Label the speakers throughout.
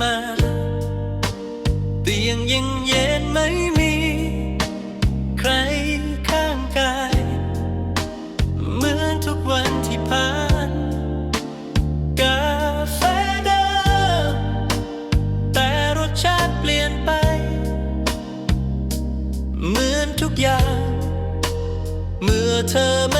Speaker 1: มาเตียงยังเย็นไม่มี ใครข้างกาย เหมือนทุกวันที่ผ่าน กาแฟเดิมแต่รสชาติเปลี่ยนไป เหมือนทุกอย่าง เมื่อเธอไม่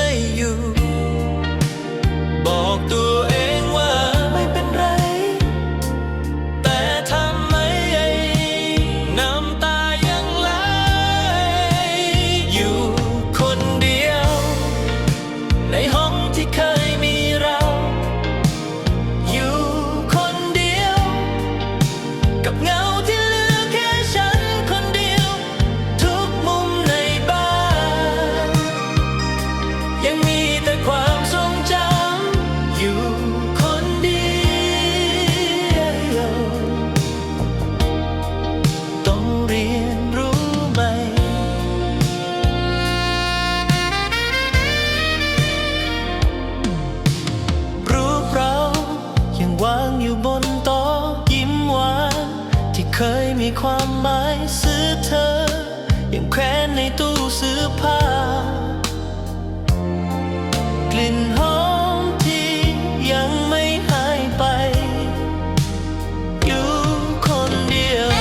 Speaker 1: คยมีความหมายซื้อเธอ ยังแขวนในตู้เสื้อผ้า กลิ่นหอมที่ยังไม่หายไป อยู่คนเดียว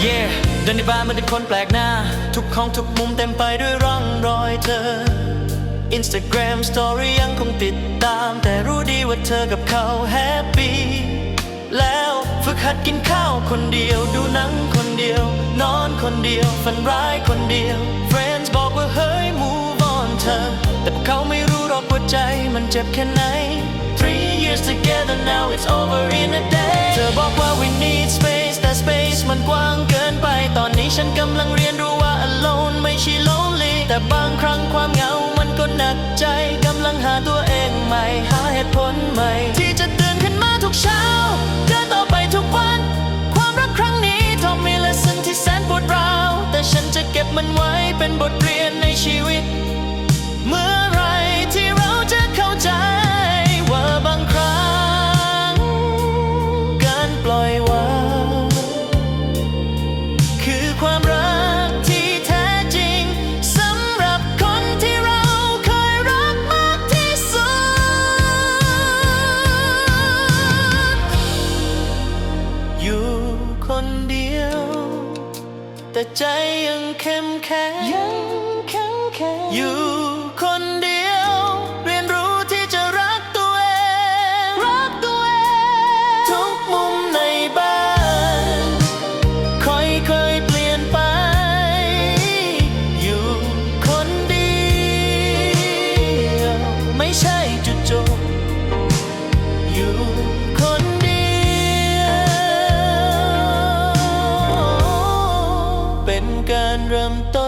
Speaker 1: เย่เดินในบ้านมันเป็นคนแปลกหน้า ทุกห้องทุกมุมเต็มไปด้วยร่องรอยเธอ Instagram Story ยังคงติดตาม แต่รู้ดีว่าเธอกับเขาแฮปปี้แล้วฝึกหัดกินข้าวคนเดียว ดูหนังคนเดียว นอนคนเดียว ฝันร้ายคนเดียว Friends บอกว่าเฮ้ย move on เธอ แต่พวกเขาไม่รู้หรอกว่าใจมันเจ็บแค่ไหน Three years together now it's over in a day เธอบอกว่า we need space แต่ space มันกว้างเกินไปตอนนี้ฉันกำลังเรียน มันไว้เป็นบทเรียนในชีวิต เมื่อไรที่เราจะเข้าใจว่าบางครั้ง การปล่อยวางคือความรัก ยังเข้มแข็งยังเข้มแข็งอยู่ เป็นการเริ่มต้น